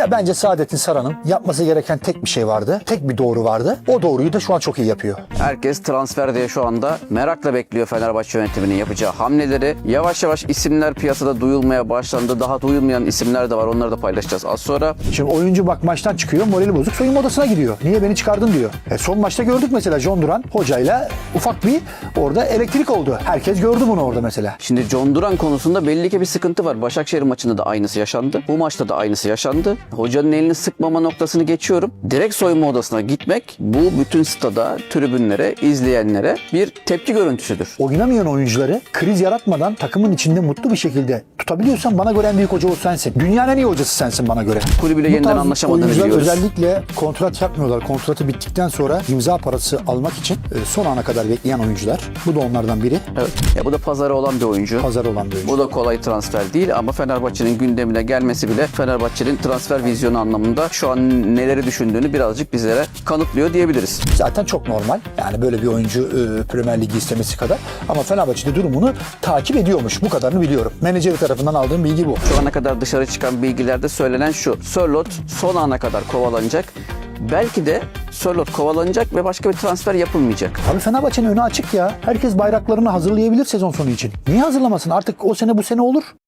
Ya bence Saadettin Saran'ın yapması gereken tek bir şey vardı. Tek bir doğru vardı. O doğruyu da şu an çok iyi yapıyor. Herkes transfer diye şu anda merakla bekliyor Fenerbahçe yönetiminin yapacağı hamleleri. Yavaş yavaş isimler piyasada duyulmaya başlandı. Daha duyulmayan isimler de var. Onları da paylaşacağız az sonra. Şimdi oyuncu bak maçtan çıkıyor, morali bozuk, soyunma odasına gidiyor. Niye beni çıkardın diyor. E, son maçta gördük mesela John Duran hocayla ufak bir orada elektrik oldu. Herkes gördü bunu orada mesela. Şimdi John Duran konusunda belli ki bir sıkıntı var. Başakşehir maçında da aynısı yaşandı. Bu maçta da aynısı yaşandı. Hocanın elini sıkmama noktasını geçiyorum. Direkt soyunma odasına gitmek bu bütün stada, tribünlere, izleyenlere bir tepki görüntüsüdür. Oynamayan oyuncuları kriz yaratmadan takımın içinde mutlu bir şekilde tutabiliyorsan bana göre en büyük hoca o sensin. Dünyanın en iyi hocası sensin bana göre. Kulübüyle Bu yeniden tarz anlaşamadığını oyuncular biliyoruz. özellikle kontrat yapmıyorlar. Kontratı bittikten sonra imza parası almak için e, son ana kadar bekleyen oyuncular. Bu da onlardan biri. Evet. Ya bu da pazarı olan bir oyuncu. Pazar olan bir oyuncu. Bu da kolay transfer değil ama Fenerbahçe'nin gündemine gelmesi bile Fenerbahçe'nin transfer vizyonu anlamında şu an neleri düşündüğünü birazcık bizlere kanıtlıyor diyebiliriz. Zaten çok normal. Yani böyle bir oyuncu e, Premier Ligi istemesi kadar. Ama Fenerbahçe'de durumunu takip ediyormuş. Bu kadarını biliyorum. Menajeri tarafından aldığım bilgi bu. Şu ana kadar dışarı çıkan bilgilerde söylenen şu. Sörlot son ana kadar kovalanacak. Belki de Sörlot kovalanacak ve başka bir transfer yapılmayacak. Abi Fenerbahçe'nin önü açık ya. Herkes bayraklarını hazırlayabilir sezon sonu için. Niye hazırlamasın? Artık o sene bu sene olur.